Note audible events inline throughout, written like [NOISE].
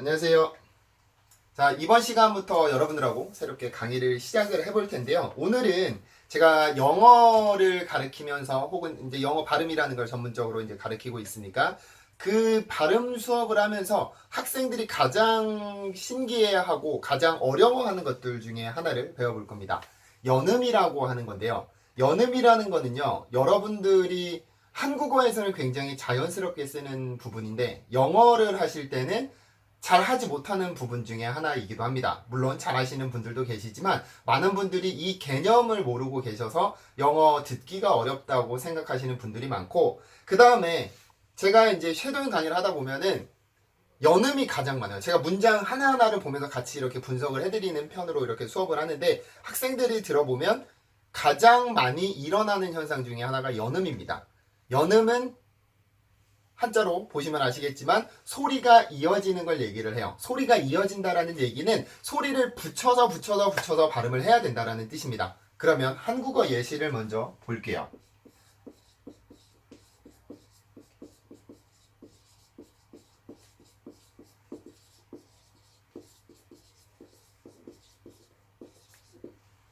안녕하세요. 자, 이번 시간부터 여러분들하고 새롭게 강의를 시작을 해볼 텐데요. 오늘은 제가 영어를 가르치면서 혹은 이제 영어 발음이라는 걸 전문적으로 이제 가르치고 있으니까 그 발음 수업을 하면서 학생들이 가장 신기해하고 가장 어려워하는 것들 중에 하나를 배워볼 겁니다. 연음이라고 하는 건데요. 연음이라는 거는요, 여러분들이 한국어에서는 굉장히 자연스럽게 쓰는 부분인데, 영어를 하실 때는 잘 하지 못하는 부분 중에 하나이기도 합니다. 물론 잘 하시는 분들도 계시지만, 많은 분들이 이 개념을 모르고 계셔서 영어 듣기가 어렵다고 생각하시는 분들이 많고, 그 다음에 제가 이제 쉐도잉 강의를 하다 보면은 연음이 가장 많아요. 제가 문장 하나하나를 보면서 같이 이렇게 분석을 해드리는 편으로 이렇게 수업을 하는데 학생들이 들어보면 가장 많이 일어나는 현상 중에 하나가 연음입니다. 연음은 한자로 보시면 아시겠지만 소리가 이어지는 걸 얘기를 해요. 소리가 이어진다라는 얘기는 소리를 붙여서 붙여서 붙여서 발음을 해야 된다라는 뜻입니다. 그러면 한국어 예시를 먼저 볼게요.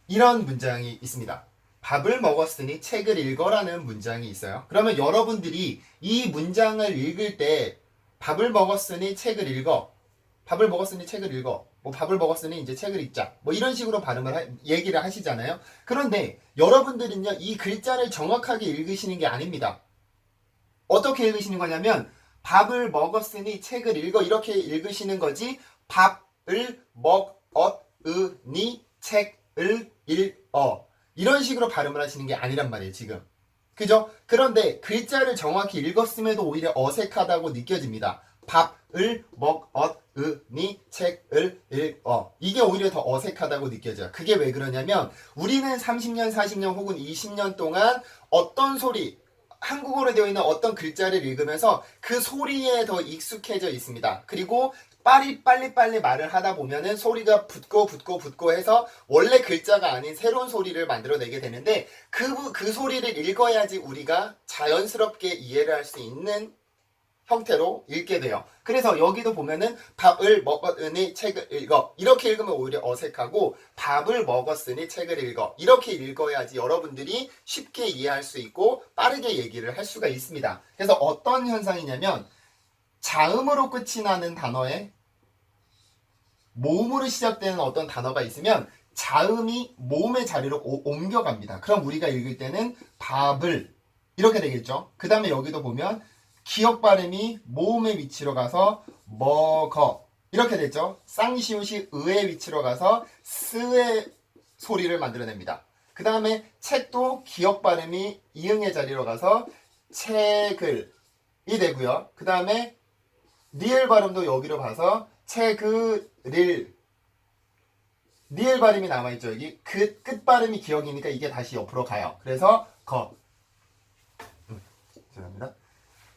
이런 문장이 있습니다. 밥을 먹었으니 책을 읽어라는 문장이 있어요. 그러면 여러분들이 이 문장을 읽을 때 밥을 먹었으니 책을 읽어. 밥을 먹었으니 책을 읽어. 뭐 밥을 먹었으니 이제 책을 읽자. 뭐 이런 식으로 발음을 하- 얘기를 하시잖아요. 그런데 여러분들은요 이 글자를 정확하게 읽으시는 게 아닙니다. 어떻게 읽으시는 거냐면 밥을 먹었으니 책을 읽어 이렇게 읽으시는 거지 밥을 먹었으니 책을 읽어 이런 식으로 발음을 하시는 게 아니란 말이에요 지금 그죠? 그런데 글자를 정확히 읽었음에도 오히려 어색하다고 느껴집니다 밥을 먹었으니 책을 읽 어 이게 오히려 더 어색하다고 느껴져요 그게 왜 그러냐면 우리는 30년 40년 혹은 20년 동안 어떤 소리 한국어로 되어 있는 어떤 글자를 읽으면서 그 소리에 더 익숙해져 있습니다. 그리고 빨리 빨리 빨리 말을 하다 보면은 소리가 붙고 붙고 붙고 해서 원래 글자가 아닌 새로운 소리를 만들어내게 되는데 그, 그 소리를 읽어야지 우리가 자연스럽게 이해를 할 수 있는 형태로 읽게 돼요. 그래서 여기도 보면은 밥을 먹었으니 책을 읽어. 이렇게 읽으면 오히려 어색하고 밥을 먹었으니 책을 읽어. 이렇게 읽어야지 여러분들이 쉽게 이해할 수 있고 빠르게 얘기를 할 수가 있습니다. 그래서 어떤 현상이냐면 자음으로 끝이 나는 단어에 모음으로 시작되는 어떤 단어가 있으면 자음이 모음의 자리로 오- 옮겨갑니다. 그럼 우리가 읽을 때는 밥을 이렇게 되겠죠. 그 다음에 여기도 보면 기억 발음이 모음의 위치로 가서 먹어 이렇게 됐죠. 쌍시옷이 의의 위치로 가서 스의 소리를 만들어냅니다. 그 다음에 책도 기억 발음이 이응의 자리로 가서 책을 이 되고요. 그 다음에 니을 발음도 여기로 봐서 책을 니을 발음이 남아있죠. 여기 그 끝 발음이 기억이니까 이게 다시 옆으로 가요. 그래서 거 음, 죄송합니다.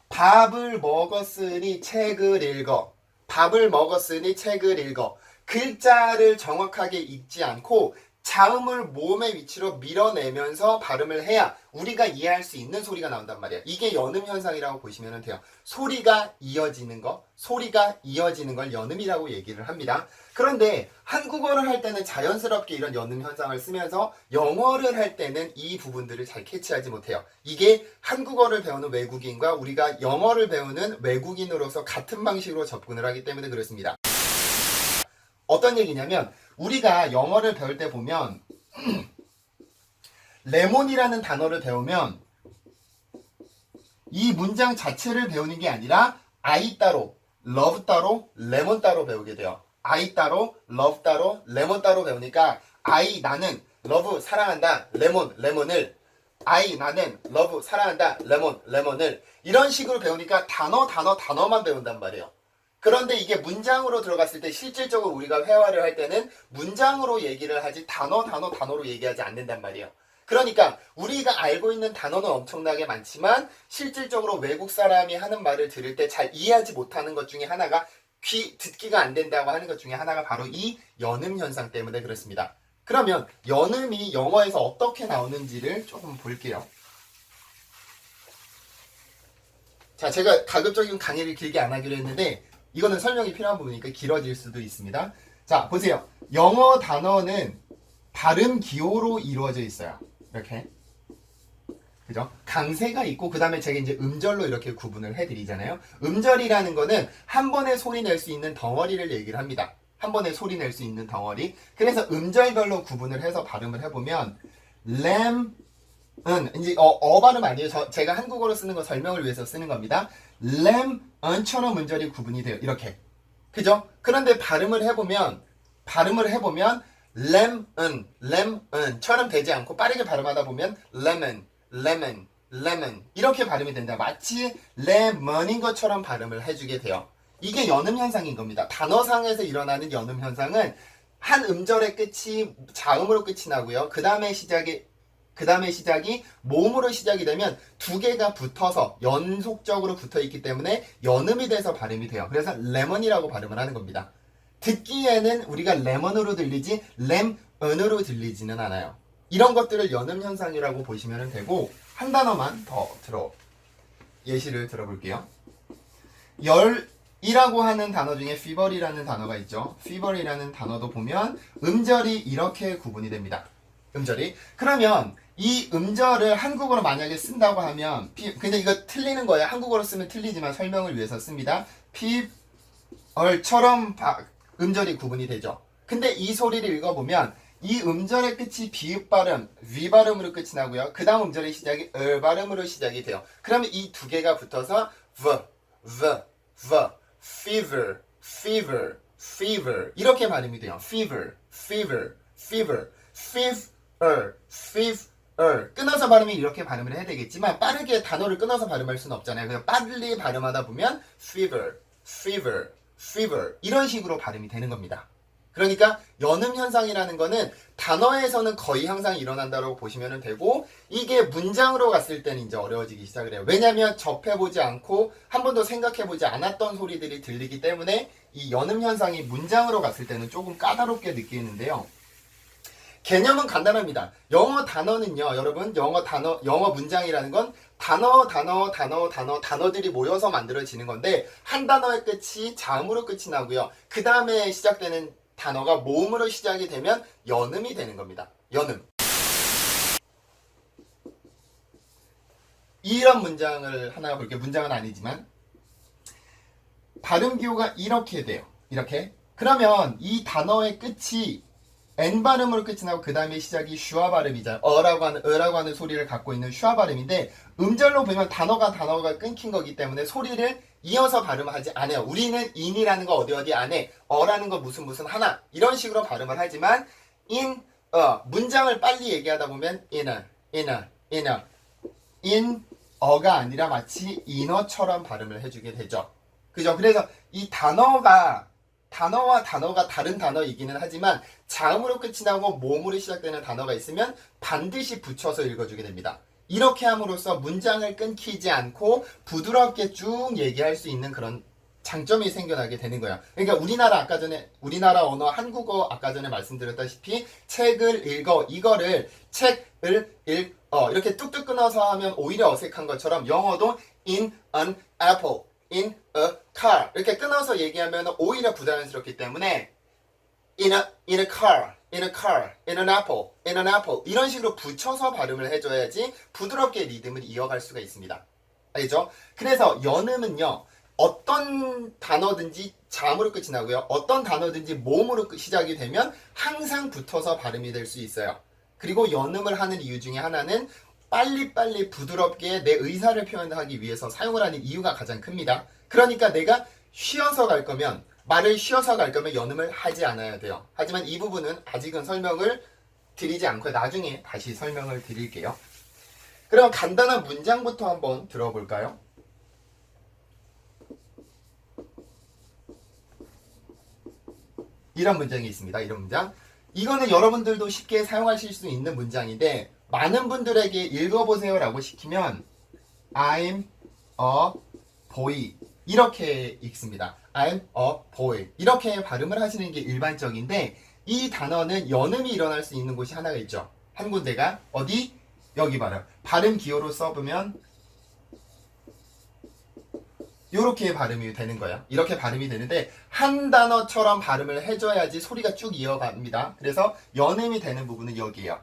밥을 먹었으니 책을 읽어. 밥을 먹었으니 책을 읽어. 글자를 정확하게 읽지 않고 자음을 모음의 위치로 밀어내면서 발음을 해야 우리가 이해할 수 있는 소리가 나온단 말이야. 이게 연음 현상이라고 보시면 돼요. 소리가 이어지는 거, 소리가 이어지는 걸 연음이라고 얘기를 합니다. 그런데 한국어를 할 때는 자연스럽게 이런 연음 현상을 쓰면서 영어를 할 때는 이 부분들을 잘 캐치하지 못해요. 이게 한국어를 배우는 외국인과 우리가 영어를 배우는 외국인으로서 같은 방식으로 접근을 하기 때문에 그렇습니다. 어떤 얘기냐면 우리가 영어를 배울 때 보면 [CLEARS THROAT] 레몬이라는 단어를 배우면 이 문장 자체를 배우는 게 아니라 아이 따로, love 따로, 레몬 따로 배우게 돼요. 아이 따로, love 따로, 레몬 따로 배우니까 아이 나는 love 사랑한다, 레몬 레몬을 아이 나는 love 사랑한다, 레몬 레몬을 이런 식으로 배우니까 단어 단어 단어만 배운단 말이에요. 그런데 이게 문장으로 들어갔을 때 실질적으로 우리가 회화를 할 때는 문장으로 얘기를 하지 단어 단어 단어로 얘기하지 않는단 말이에요. 그러니까 우리가 알고 있는 단어는 엄청나게 많지만 실질적으로 외국 사람이 하는 말을 들을 때 잘 이해하지 못하는 것 중에 하나가 귀 듣기가 안 된다고 하는 것 중에 하나가 바로 이 연음 현상 때문에 그렇습니다. 그러면 연음이 영어에서 어떻게 나오는지를 조금 볼게요. 자, 제가 가급적이면 강의를 길게 안 하기로 했는데 이거는 설명이 필요한 부분이니까 길어질 수도 있습니다. 자, 보세요. 영어 단어는 발음 기호로 이루어져 있어요. 이렇게. 그죠? 강세가 있고, 그 다음에 제가 이제 음절로 이렇게 구분을 해 드리잖아요. 음절이라는 거는 한 번에 소리 낼 수 있는 덩어리를 얘기를 합니다. 한 번에 소리 낼 수 있는 덩어리. 그래서 음절별로 구분을 해서 발음을 해 보면, 램, 은, 이제, 어, 어 발음 아니에요. 저, 제가 한국어로 쓰는 거 설명을 위해서 쓰는 겁니다. 램, 은처럼 음절이 구분이 돼요. 이렇게. 그죠? 그런데 발음을 해보면, 발음을 해보면, 램은, 램은처럼 되지 않고 빠르게 발음하다 보면, lemon, lemon, lemon. 이렇게 발음이 된다. 마치 레몬인 것처럼 발음을 해주게 돼요. 이게 연음 현상인 겁니다. 단어상에서 일어나는 연음 현상은 한 음절의 끝이 자음으로 끝이 나고요. 그 다음에 시작이 그 다음에 시작이 모음으로 시작이 되면 두 개가 붙어서 연속적으로 붙어 있기 때문에 연음이 돼서 발음이 돼요. 그래서 레몬이라고 발음을 하는 겁니다. 듣기에는 우리가 레몬으로 들리지 램은으로 들리지는 않아요. 이런 것들을 연음 현상이라고 보시면 되고 한 단어만 더 들어 예시를 들어볼게요. 열이라고 하는 단어 중에 fever이라는 단어가 있죠. fever이라는 단어도 보면 음절이 이렇게 구분이 됩니다. 음절이 그러면 이 음절을 한국어로 만약에 쓴다고 하면 피, 근데 이거 틀리는 거예요. 한국어로 쓰면 틀리지만 설명을 위해서 씁니다. 피얼처럼 음절이 구분이 되죠. 근데 이 소리를 읽어보면 이 음절의 끝이 비읍 발음, 위 발음으로 끝이 나고요. 그 다음 음절의 시작이 을 발음으로 시작이 돼요. 그러면 이 두 개가 붙어서 v, v, v, fever, fever, fever 이렇게 발음이 돼요. fever, fever, fever, fever, fever 끊어서 발음이 이렇게 발음을 해야 되겠지만 빠르게 단어를 끊어서 발음할 수는 없잖아요. 그냥 빨리 발음하다 보면 fever, fever, fever 이런 식으로 발음이 되는 겁니다. 그러니까 연음 현상이라는 거는 단어에서는 거의 항상 일어난다고 보시면 되고 이게 문장으로 갔을 때는 이제 어려워지기 시작을 해요. 왜냐하면 접해보지 않고 한 번도 생각해보지 않았던 소리들이 들리기 때문에 이 연음 현상이 문장으로 갔을 때는 조금 까다롭게 느끼는데요. 개념은 간단합니다. 영어 단어는요, 여러분, 영어 단어, 영어 문장이라는 건 단어, 단어, 단어, 단어, 단어들이 모여서 만들어지는 건데, 한 단어의 끝이 자음으로 끝이 나고요. 그 다음에 시작되는 단어가 모음으로 시작이 되면 연음이 되는 겁니다. 연음. 이런 문장을 하나 볼게요. 문장은 아니지만 발음 기호가 이렇게 돼요. 이렇게. 그러면 이 단어의 끝이 N 발음으로 끝이 나고 그 다음에 시작이 슈아 발음이잖아요. 어라고 하는 어라고 하는 소리를 갖고 있는 슈아 발음인데 음절로 보면 단어가 단어가 끊긴 거기 때문에 소리를 이어서 발음하지 않아요. 우리는 in이라는 거 어디 어디 안에 어라는 거 무슨 무슨 하나 이런 식으로 발음을 하지만 in 어 문장을 빨리 얘기하다 보면 inner inner inner in 어가 아니라 마치 in어처럼 발음을 해주게 되죠. 그죠? 그래서 이 단어가 단어와 단어가 다른 단어이기는 하지만 자음으로 끝이 나고 모음으로 시작되는 단어가 있으면 반드시 붙여서 읽어주게 됩니다. 이렇게 함으로써 문장을 끊기지 않고 부드럽게 쭉 얘기할 수 있는 그런 장점이 생겨나게 되는 거야. 그러니까 우리나라 아까 전에 우리나라 언어 한국어 아까 전에 말씀드렸다시피 책을 읽어 이거를 책을 읽어 이렇게 뚝뚝 끊어서 하면 오히려 어색한 것처럼 영어도 in an apple, in a car 이렇게 끊어서 얘기하면 오히려 부자연스럽기 때문에 in a in a car, in a car, in an apple, in an apple 이런 식으로 붙여서 발음을 해줘야지 부드럽게 리듬을 이어갈 수가 있습니다. 알죠? 그래서 연음은요 어떤 단어든지 자음으로 끝이 나고요 어떤 단어든지 끝- 시작이 되면 항상 붙어서 발음이 될 수 있어요. 그리고 연음을 하는 이유 중에 하나는 빨리빨리 부드럽게 내 의사를 표현하기 위해서 사용을 하는 이유가 가장 큽니다. 그러니까 내가 쉬어서 갈 거면 말을 쉬어서 갈 거면 연음을 하지 않아야 돼요. 하지만 이 부분은 아직은 설명을 드리지 않고 나중에 다시 설명을 드릴게요. 그럼 간단한 문장부터 한번 들어볼까요? 이런 문장이 있습니다. 이런 문장. 이거는 여러분들도 쉽게 사용하실 수 있는 문장인데 많은 분들에게 읽어보세요라고 시키면 I'm a boy 이렇게 읽습니다. I'm a boy 이렇게 발음을 하시는 게 일반적인데 이 단어는 연음이 일어날 수 있는 곳이 하나가 있죠. 한 군데가 어디? 여기 발음. 발음 기호로 써보면 이렇게 발음이 되는 거예요. 이렇게 발음이 되는데 한 단어처럼 발음을 해줘야지 소리가 쭉 이어갑니다. 그래서 연음이 되는 부분은 여기에요.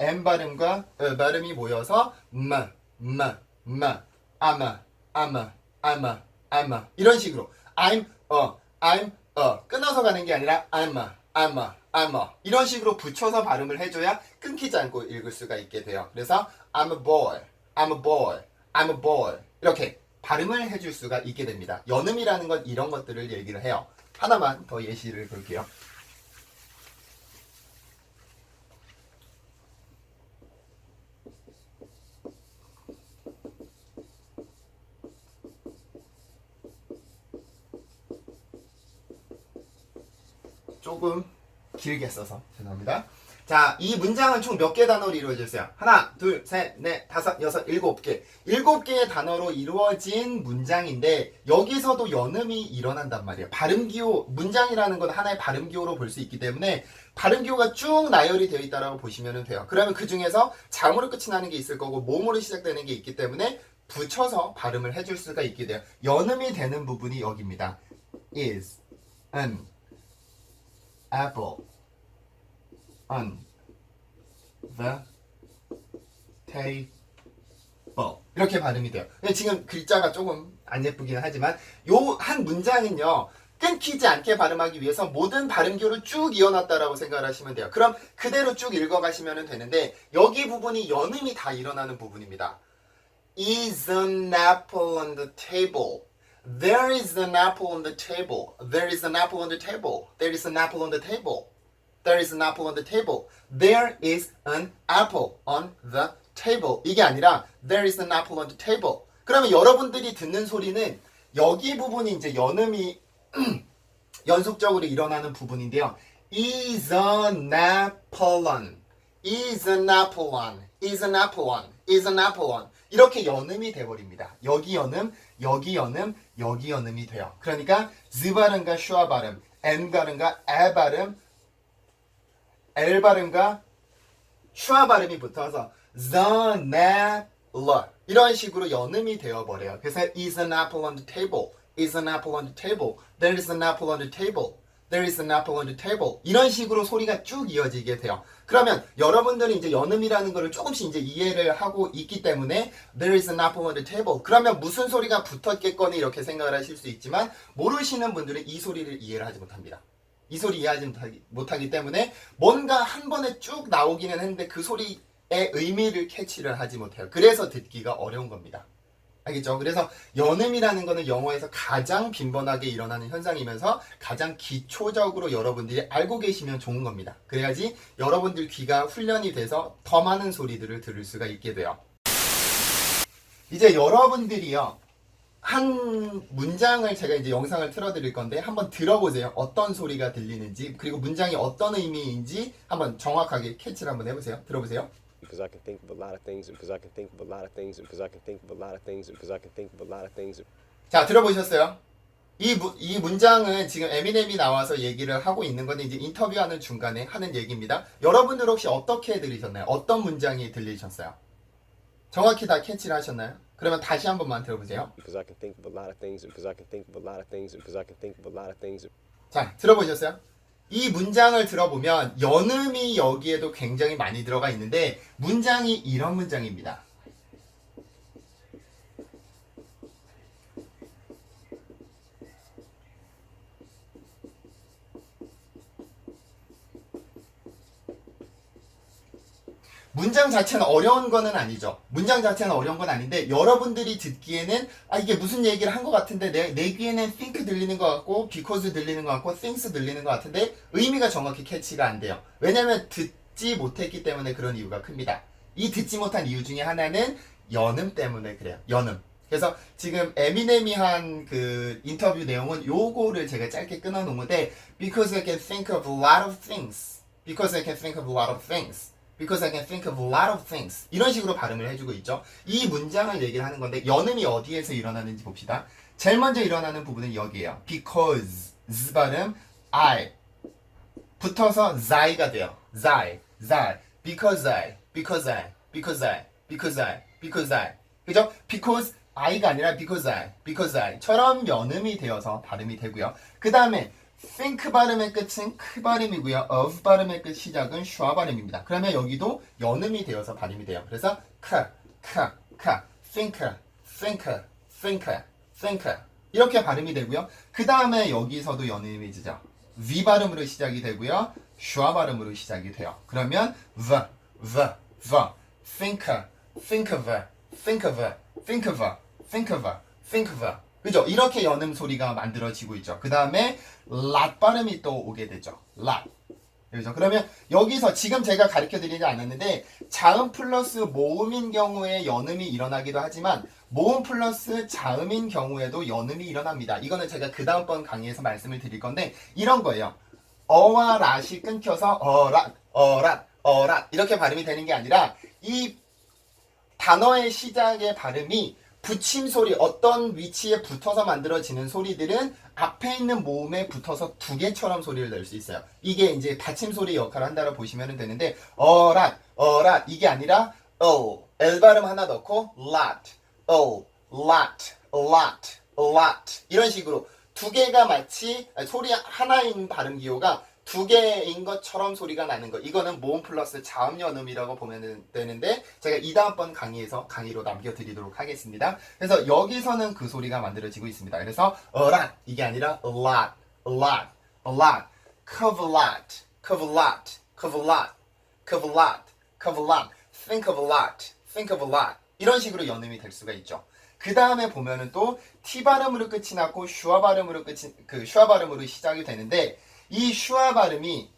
M 발음과 어, 발음이 모여서 마, 마, 마, 아마, 아마, 아마, 아마 이런 식으로 I'm 어, I'm 어 끊어서 가는 게 아니라 아마, 아마, 아마 이런 식으로 붙여서 발음을 해줘야 끊기지 않고 읽을 수가 있게 돼요. 그래서 I'm a boy, I'm a boy, I'm a boy 이렇게 발음을 해줄 수가 있게 됩니다. 연음이라는 건 이런 것들을 얘기를 해요. 하나만 더 예시를 볼게요. 조금 길게 써서 죄송합니다. 자, 이 문장은 총 몇 개 단어로 이루어져 있어요? 하나, 둘, 셋, 넷, 다섯, 여섯, 일곱 개. 일곱 개의 단어로 이루어진 문장인데 여기서도 연음이 일어난단 말이에요. 발음 기호, 문장이라는 건 하나의 발음 기호로 볼 수 있기 때문에 발음 기호가 쭉 나열이 되어 있다라고 보시면 돼요. 그러면 그 중에서 장으로 끝이 나는 게 있을 거고 몸으로 시작되는 게 있기 때문에 붙여서 발음을 해줄 수가 있게 돼요. 연음이 되는 부분이 여기입니다. is, an, apple, on the table 이렇게 발음이 돼요. 지금 글자가 조금 안 예쁘기는 하지만 요 한 문장은요 끊기지 않게 발음하기 위해서 모든 발음교를 쭉 이어놨다라고 생각을 하시면 돼요. 그럼 그대로 쭉 읽어가시면 되는데 여기 부분이 연음이 다 일어나는 부분입니다. Is an apple on the table? There is an apple on the table. There is an apple on the table. There is an apple on the table. There is an apple on the table. There is an apple on the table. 이게 아니라 there is an apple on the table. 그러면 여러분들이 듣는 소리는 여기 부분이 이제 연음이 연속적으로 일어나는 부분인데요. is an apple on. is an apple on. is an apple on. is an apple on. 이렇게 연음이 돼버립니다. 여기 연음, 여기 연음, 여기 연음이 돼요. 그러니까 z 발음과 슈아 발음, n 발음과 에 발음, L 발음과 슈아 발음이 붙어서 l 이런 식으로 연음이 되어버려요. 그래서 is an apple on the table, is an apple on the table, there is an apple on the table, there is an apple on the table 이런 식으로 소리가 쭉 이어지게 돼요. 그러면 여러분들이 이제 연음이라는 거를 조금씩 이제 이해를 하고 있기 때문에 there is an apple on the table 그러면 무슨 소리가 붙었겠거니 이렇게 생각을 하실 수 있지만 모르시는 분들은 이 소리를 이해를 하지 못합니다. 이 소리 이해하지 못하기 때문에 뭔가 한 번에 쭉 나오기는 했는데 그 소리의 의미를 캐치를 하지 못해요. 그래서 듣기가 어려운 겁니다. 알겠죠? 그래서 연음이라는 거는 영어에서 가장 빈번하게 일어나는 현상이면서 가장 기초적으로 여러분들이 알고 계시면 좋은 겁니다. 그래야지 여러분들 귀가 훈련이 돼서 더 많은 소리들을 들을 수가 있게 돼요. 이제 여러분들이요. 한 문장을 제가 이제 영상을 틀어드릴 건데 한번 들어보세요. 어떤 소리가 들리는지 그리고 문장이 어떤 의미인지 한번 정확하게 캐치를 한번 해보세요. 들어보세요. Because I can think of a lot of things, because I can think of a lot of things, because I can think of a lot of things, because I can think of a lot of things. 자 들어보셨어요? 이, 무- 이 문장은 지금 에미넴이 나와서 얘기를 하고 있는 건데 이제 인터뷰하는 중간에 하는 얘기입니다. 여러분들 혹시 어떻게 들으셨나요? 어떤 문장이 들리셨어요? 정확히 다 캐치를 하셨나요? 그러면 다시 한 번만 들어보세요. Because I can think of a lot of things, because I can think of a lot of things, because I can think of a lot of things. 자, 들어보셨어요? 이 문장을 들어보면 연음이 여기에도 굉장히 많이 들어가 있는데 문장이 이런 문장입니다. 문장 자체는 어려운 거는 아니죠. 문장 자체는 어려운 건 아닌데 여러분들이 듣기에는 아 이게 무슨 얘기를 한 것 같은데 내, 내 귀에는 think 들리는 것 같고 because 들리는 것 같고 thinks 들리는 것 같은데 의미가 정확히 캐치가 안 돼요. 왜냐면 듣지 못했기 때문에 그런 이유가 큽니다. 이 듣지 못한 이유 중에 하나는 연음 때문에 그래요. 연음. 그래서 지금 에미넴이 한 그 인터뷰 내용은 요거를 제가 짧게 끊어 놓은 건데 because I can think of a lot of things. because I can think of a lot of things. Because I can think of a lot of things. 이런 식으로 발음을 해주고 있죠. 이 문장을 얘기를 하는 건데 연음이 어디에서 일어나는지 봅시다. 제일 먼저 일어나는 부분은 여기에요. because z 발음 I 붙어서 Zai가 돼요. Zai, Zai, because I, because I, because I, because I, because I. 그죠? Because I가 아니라 because I, because I처럼 연음이 되어서 발음이 되고요. 그 다음에 think 발음의 끝은 크 발음이고요. of 발음의 끝 시작은 슈아 발음입니다. 그러면 여기도 연음이 되어서 발음이 돼요. 그래서 크, 크, 크, think, think, think, think 이렇게 발음이 되고요. 그 다음에 여기서도 연음이 되죠. V 발음으로 시작이 되고요. 슈아 발음으로 시작이 돼요. 그러면 the, the, the, think, think of, think of, think of, think of, think of. 그죠? 이렇게 연음 소리가 만들어지고 있죠. 그 다음에 lat 발음이 또 오게 되죠. lat. 그죠? 그러면 여기서 지금 제가 가르쳐 드리지 않았는데 자음 플러스 모음인 경우에 연음이 일어나기도 하지만 모음 플러스 자음인 경우에도 연음이 일어납니다. 이거는 제가 그 다음번 강의에서 말씀을 드릴 건데 이런 거예요. 어와 lat이 끊겨서 어랏, 어랏, 어랏 이렇게 발음이 되는 게 아니라 이 단어의 시작의 발음이 붙임 소리 어떤 위치에 붙어서 만들어지는 소리들은 앞에 있는 모음에 붙어서 두 개처럼 소리를 낼 수 있어요. 이게 이제 받침 소리 역할을 한다고 보시면 되는데 어랏 어랏 이게 아니라 어 L 발음 하나 넣고 lot 어 lot lot lot 이런 식으로 두 개가 마치 아니, 소리 하나인 발음 기호가 두 개인 것처럼 소리가 나는 거. 이거는 모음 플러스 자음 연음이라고 보면 되는데 제가 이 다음번 강의에서 강의로 남겨드리도록 하겠습니다. 그래서 여기서는 그 소리가 만들어지고 있습니다. 그래서 a lot 이게 아니라 a lot, a lot, a lot, cover lot, cover lot, cover lot, cover lot, cover lot, think of a lot, think of a lot 이런 식으로 연음이 될 수가 있죠. 그 다음에 보면은 또 T 발음으로 끝이 났고 슈아 발음으로 끝이 그 슈아 발음으로 시작이 되는데 이 슈아 발음이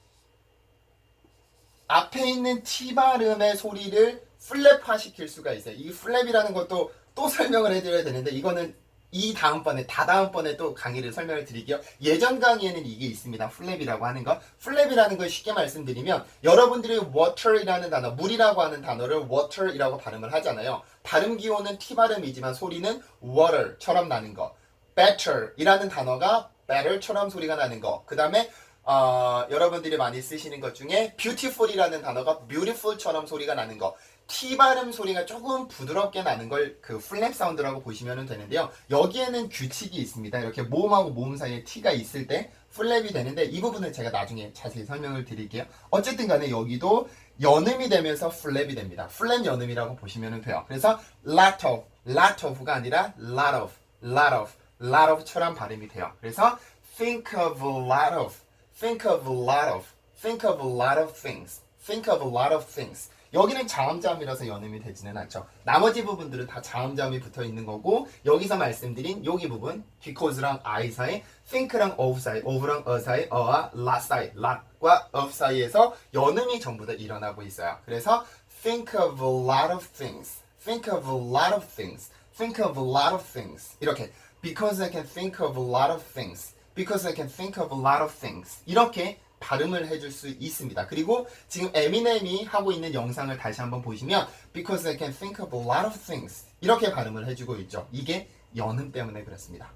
앞에 있는 T 발음의 소리를 플랩화 시킬 수가 있어요. 이 플랩이라는 것도 또 설명을 해드려야 되는데 이거는 이 다음번에 다다음번에 또 강의를 설명을 드릴게요. 예전 강의에는 이게 있습니다. 플랩이라고 하는 거. 플랩이라는 걸 쉽게 말씀드리면 여러분들이 water이라는 단어, 물이라고 하는 단어를 water이라고 발음을 하잖아요. 발음 기호는 T 발음이지만 소리는 water처럼 나는 거. better이라는 단어가 better처럼 소리가 나는 거. 그 다음에 어, 여러분들이 많이 쓰시는 것 중에 beautiful이라는 단어가 beautiful처럼 소리가 나는 거. T 발음 소리가 조금 부드럽게 나는 걸 그 플랩 사운드라고 보시면 되는데요. 여기에는 규칙이 있습니다. 이렇게 모음하고 모음 사이에 T가 있을 때 플랩이 되는데 이 부분은 제가 나중에 자세히 설명을 드릴게요. 어쨌든 간에 여기도 연음이 되면서 플랩이 됩니다. 플랩 연음이라고 보시면 돼요. 그래서 lot of, lot of가 아니라 lot of, lot of, lot of처럼 발음이 돼요. 그래서 think of a lot of, think of a lot of, think of a lot of things, think of a lot of things. 여기는 자음자음이라서 연음이 되지는 않죠. 나머지 부분들은 다 자음자음이 붙어 있는 거고 여기서 말씀드린 여기 부분 because랑 I 사이, think랑 of 사이, of랑 a 사이, a와 lot 사이, lot과 of 사이에서 연음이 전부 다 일어나고 있어요. 그래서 think of a lot of things, think of a lot of things, think of a lot of things 이렇게 because I can think of a lot of things, because I can think of a lot of things 이렇게 발음을 해줄 수 있습니다. 그리고 지금 에미넴이 하고 있는 영상을 다시 한번 보시면 because I can think of a lot of things 이렇게 발음을 해주고 있죠. 이게 연음 때문에 그렇습니다.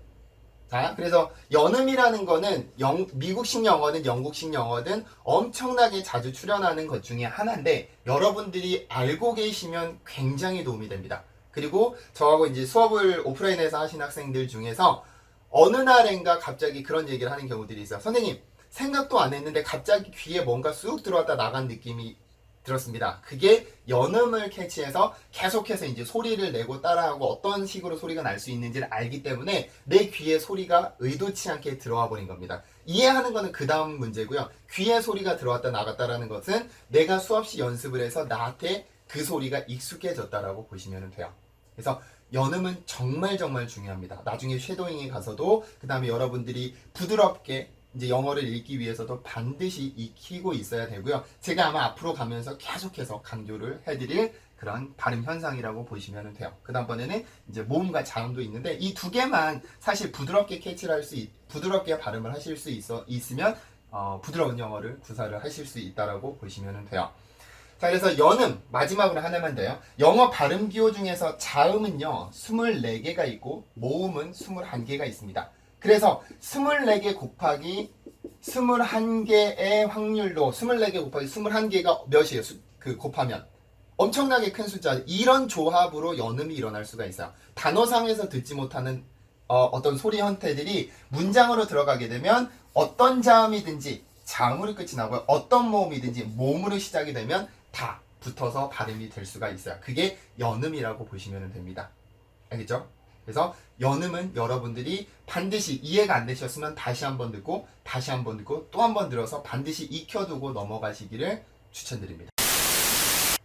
자, 그래서 연음이라는 거는 영, 미국식 영어든 영국식 영어든 엄청나게 자주 출연하는 것 중에 하나인데 여러분들이 알고 계시면 굉장히 도움이 됩니다. 그리고 저하고 이제 수업을 오프라인에서 하신 학생들 중에서 어느 날엔가 갑자기 그런 얘기를 하는 경우들이 있어요. 선생님, 생각도 안 했는데 갑자기 귀에 뭔가 쑥 들어왔다 나간 느낌이 들었습니다. 그게 연음을 캐치해서 계속해서 이제 소리를 내고 따라하고 어떤 식으로 소리가 날 수 있는지를 알기 때문에 내 귀에 소리가 의도치 않게 들어와 버린 겁니다. 이해하는 거는 그 다음 문제고요. 귀에 소리가 들어왔다 나갔다라는 것은 내가 수없이 연습을 해서 나한테 그 소리가 익숙해졌다라고 보시면 돼요. 그래서 연음은 정말 정말 중요합니다. 나중에 쉐도잉에 가서도 그 다음에 여러분들이 부드럽게 이제 영어를 읽기 위해서도 반드시 익히고 있어야 되고요. 제가 아마 앞으로 가면서 계속해서 강조를 해드릴 그런 발음 현상이라고 보시면 돼요. 그 다음번에는 이제 모음과 자음도 있는데 이 두 개만 사실 부드럽게 캐치를 할 수, 부드럽게 발음을 하실 수 있어, 있으면 어, 부드러운 영어를 구사를 하실 수 있다라고 보시면 돼요. 자, 그래서 연음, 마지막으로 하나만 더요. 영어 발음 기호 중에서 자음은요, 24개가 있고, 모음은 21개가 있습니다. 그래서 24개 곱하기 21개의 확률로, 24개 곱하기 21개가 몇이에요? 수- 그 곱하면. 엄청나게 큰 숫자 이런 조합으로 연음이 일어날 수가 있어요. 단어상에서 듣지 못하는 어, 떤 소리 형태들이 문장으로 들어가게 되면 어떤 자음이든지 자음으로 끝이 나고요. 어떤 모음이든지 모음으로 시작이 되면 다 붙어서 발음이 될 수가 있어요. 그게 연음이라고 보시면 됩니다. 알겠죠? 그래서 연음은 여러분들이 반드시 이해가 안 되셨으면 다시 한번 듣고 다시 한번 듣고 또 한 번 들어서 반드시 익혀두고 넘어가시기를 추천드립니다.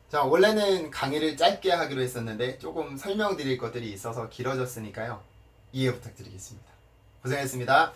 자, 원래는 강의를 짧게 하기로 했었는데 조금 설명드릴 것들이 있어서 길어졌으니까요. 이해 부탁드리겠습니다. 고생했습니다.